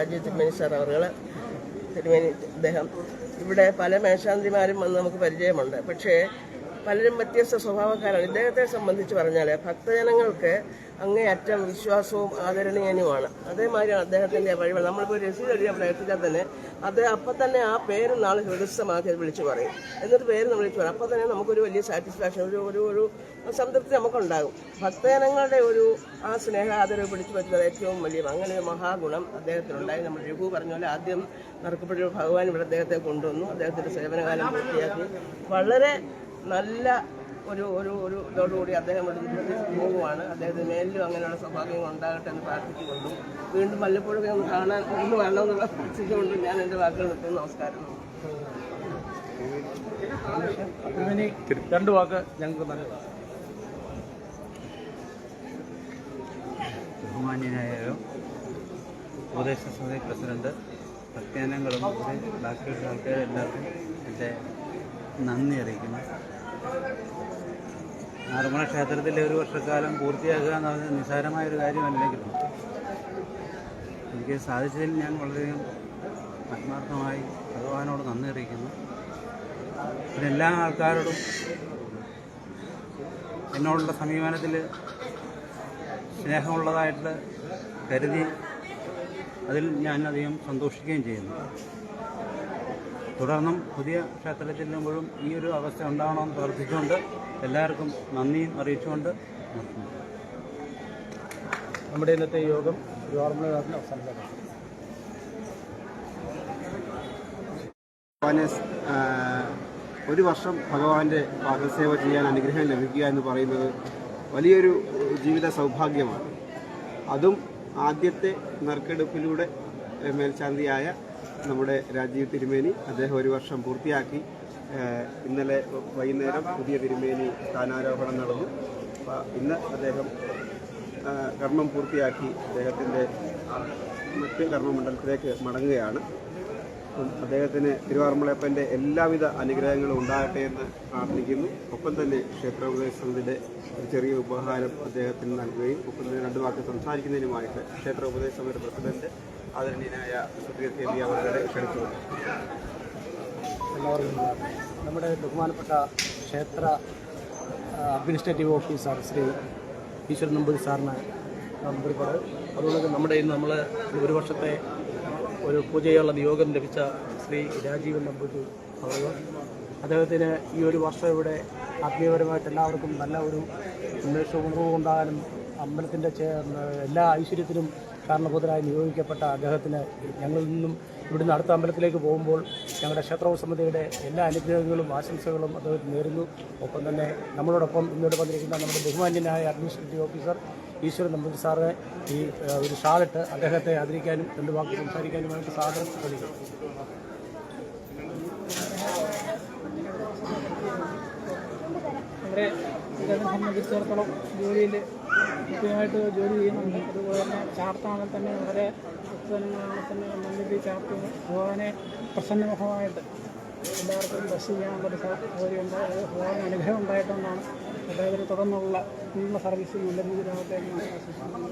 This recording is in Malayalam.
രാജീവ് തിരുമേനി സാർ അവർ തിരുമേനി അദ്ദേഹം ഇവിടെ പല മേശാന്തിമാരും വന്ന് നമുക്ക് പരിചയമുണ്ട്. പക്ഷേ പലരും വ്യത്യസ്ത സ്വഭാവക്കാരാണ്. ഇദ്ദേഹത്തെ സംബന്ധിച്ച് പറഞ്ഞാൽ ഭക്തജനങ്ങൾക്ക് അങ്ങേയറ്റം വിശ്വാസവും ആദരണീയനുമാണ്. അതേമാതിരിയാണ് അദ്ദേഹത്തിന്റെ വഴിപാട്. നമ്മളിപ്പോൾ രസീത് എഴുതിയാൽ പ്രയത്നിച്ചാൽ തന്നെ അത് അപ്പം തന്നെ ആ പേര് നാൾ ഹൃദയസ്ഥമാക്കി വിളിച്ചു പറയും. എന്നിട്ട് പേര് നമ്മൾ വിളിച്ചു പറയും. അപ്പം തന്നെ നമുക്കൊരു വലിയ സാറ്റിസ്ഫാക്ഷൻ ഒരു ഒരു ഒരു സംതൃപ്തി നമുക്കുണ്ടാകും. ഭക്തജനങ്ങളുടെ ഒരു ആ സ്നേഹ ആദരവ് പിടിച്ചു പറ്റുന്നത് ഏറ്റവും വലിയ അങ്ങനെ ഒരു മഹാഗുണം അദ്ദേഹത്തിനുണ്ടായി. നമ്മൾ രഘു പറഞ്ഞ പോലെ ആദ്യം നറുക്കപ്പെട്ട ഭഗവാൻ ഇവിടെ അദ്ദേഹത്തെ കൊണ്ടുവന്നു. അദ്ദേഹത്തിന്റെ സേവനകാലം പൂർത്തിയാക്കി. വളരെ നല്ല ഒരു ഒരു ഒരു ഇതോടുകൂടി അദ്ദേഹം ഇവിടെ പോകുവാണ്. അദ്ദേഹത്തിന് മേലിലും അങ്ങനെയുള്ള സൗഭാഗ്യങ്ങൾ ഉണ്ടാകട്ടെ എന്ന് പ്രാർത്ഥിച്ചുകൊണ്ടും വീണ്ടും വല്ലപ്പോഴും ഒന്ന് കാണാൻ ഒന്ന് വരണമെന്നുള്ള പ്രാർത്ഥിച്ചുകൊണ്ടും ഞാൻ എന്റെ വാക്കുകൾ നിർത്തുന്നു. നമസ്കാരം. രണ്ട് വാക്ക് ഞങ്ങൾക്ക് നല്ല ബഹുമാന്യനായാലും ഉപദേശ സമിതി പ്രസിഡന്റ് പ്രത്യാനങ്ങളും ബാക്കിയുള്ള ആൾക്കാരെല്ലാവർക്കും എന്റെ നന്ദി അറിയിക്കുന്നു. ആറന്മുള ക്ഷേത്രത്തിലെ ഒരു വർഷക്കാലം പൂർത്തിയാക്കുക എന്ന് പറഞ്ഞാൽ നിസ്സാരമായൊരു കാര്യമല്ലെങ്കിലും എനിക്ക് സാധിച്ചതിൽ ഞാൻ വളരെയധികം ആത്മാർത്ഥമായി ഭഗവാനോട് നന്ദി അറിയിക്കുന്നു. പിന്നെ എല്ലാ ആൾക്കാരോടും എന്നോടുള്ള സമീപനത്തിൽ സ്നേഹമുള്ളതായിട്ട് കരുതി അതിൽ ഞാൻ അധികം സന്തോഷിക്കുകയും ചെയ്യുന്നു. തുടർന്നും പുതിയ ക്ഷേത്രത്തിൽ ചെല്ലുമ്പോഴും ഈ ഒരു അവസ്ഥ ഉണ്ടാവണമെന്ന് പ്രാർത്ഥിച്ചുകൊണ്ട് എല്ലാവർക്കും നന്ദിയും അറിയിച്ചുകൊണ്ട് നമ്മുടെ ഇന്നത്തെ യോഗം യോഗത്തിന് അവസാനിക്കാം ഭഗവാനെ ഒരു വർഷം ഭഗവാന്റെ പാദസേവ ചെയ്യാൻ അനുഗ്രഹം ലഭിക്കുക എന്ന് പറയുന്നത് വലിയൊരു ജീവിത സൗഭാഗ്യമാണ്. അതും ആദ്യത്തെ നറുക്കെടുപ്പിലൂടെ മേൽശാന്തിയായ നമ്മുടെ രാജീവ് തിരുമേനി അദ്ദേഹം ഒരു വർഷം പൂർത്തിയാക്കി. ഇന്നലെ വൈകുന്നേരം പുതിയ തിരുമേനി സ്ഥാനാരോഹണം നടന്നു. ഇന്ന് അദ്ദേഹം കർമ്മം പൂർത്തിയാക്കി അദ്ദേഹത്തിന്റെ മറ്റ് കർമ്മമണ്ഡലത്തിലേക്ക് മടങ്ങുകയാണ്. അപ്പം അദ്ദേഹത്തിന് തിരുവാറന്മുളയപ്പന്റെ എല്ലാവിധ അനുഗ്രഹങ്ങളും ഉണ്ടാകട്ടെ എന്ന് പ്രാർത്ഥിക്കുന്നു. ഒപ്പം തന്നെ ക്ഷേത്രോപദേശ സമിതിയുടെ ഒരു ചെറിയ ഉപഹാരം അദ്ദേഹത്തിന് നൽകുകയും ഒപ്പം തന്നെ രണ്ട് വാക്ക് സംസാരിക്കുന്നതിനുമായിട്ട് ക്ഷേത്രോപദേശ സമിതിയുടെ പ്രസിഡന്റ് ആദരണീയനായ സുധീർ അവരുടെ ക്ഷണിച്ചു. എല്ലാവർക്കും നമ്മുടെ ബഹുമാനപ്പെട്ട ക്ഷേത്ര അഡ്മിനിസ്ട്രേറ്റീവ് ഓഫീസർ ശ്രീ ഈശ്വരൻ നമ്പൂരി സാറിന് നമ്പൂരിപ്പാട് തന്നെ നമ്മുടെ ഇന്ന് നമ്മൾ ഒരു വർഷത്തെ ഒരു പൂജയുള്ള നിയോഗം ലഭിച്ച ശ്രീ രാജീവൻ നമ്പൂരി അവർ അദ്ദേഹത്തിന് ഈ ഒരു വർഷം ഇവിടെ ആത്മീയപരമായിട്ട് എല്ലാവർക്കും നല്ല ഒരു ഉന്മേഷവും ഉണർവും ഉണ്ടാകാനും അമ്പലത്തിന്റെ എല്ലാ ഐശ്വര്യത്തിനും കാരണഭൂതരായി നിയോഗിക്കപ്പെട്ട അദ്ദേഹത്തിന് ഞങ്ങളിൽ നിന്നും ഇവിടുന്ന് അടുത്ത അമ്പലത്തിലേക്ക് പോകുമ്പോൾ ഞങ്ങളുടെ ക്ഷേത്രോത്സവസമിതിയുടെ എല്ലാ അനുഗ്രഹങ്ങളും ആശംസകളും അദ്ദേഹത്തിന് നേരുന്നു. ഒപ്പം തന്നെ നമ്മളോടൊപ്പം ഇന്നോട് വന്നിരിക്കുന്ന നമ്മുടെ ബഹുമാന്യനായ അഡ്മിനിസ്ട്രേറ്റീവ് ഓഫീസർ ഈശ്വരൻ നമ്പൂരി സാറ് ഈ ഒരു ഷാളിട്ട് അദ്ദേഹത്തെ ആദരിക്കാനും രണ്ട് വാക്ക് സംസാരിക്കാനുമായിട്ട് സാധനം ക്ഷണിക്കുന്നു സംബന്ധിച്ചിടത്തോളം ജോലിയിൽ കൃത്യമായിട്ട് ജോലി ചെയ്യുന്നുണ്ട്. അതുപോലെ തന്നെ ചാർത്താണെങ്കിൽ തന്നെ വളരെ ഭക്തജനങ്ങളാണെങ്കിൽ തന്നെ നല്ലൊരു ചാർത്ത് ഭഗവാനെ പ്രസന്നമുഖമായിട്ട് എല്ലാവർക്കും ബസ് ചെയ്യാനുള്ള സൗകര്യം ഉണ്ട് അത് ഭഗവാൻ അനുഗ്രഹം ഉണ്ടായിട്ടുകൊണ്ടാണ് അദ്ദേഹത്തിന് തുടർന്നുള്ള ഉള്ള സർവീസ് നല്ല രീതിയിലാവട്ടെ എന്ന് ആശംസിക്കുന്നു.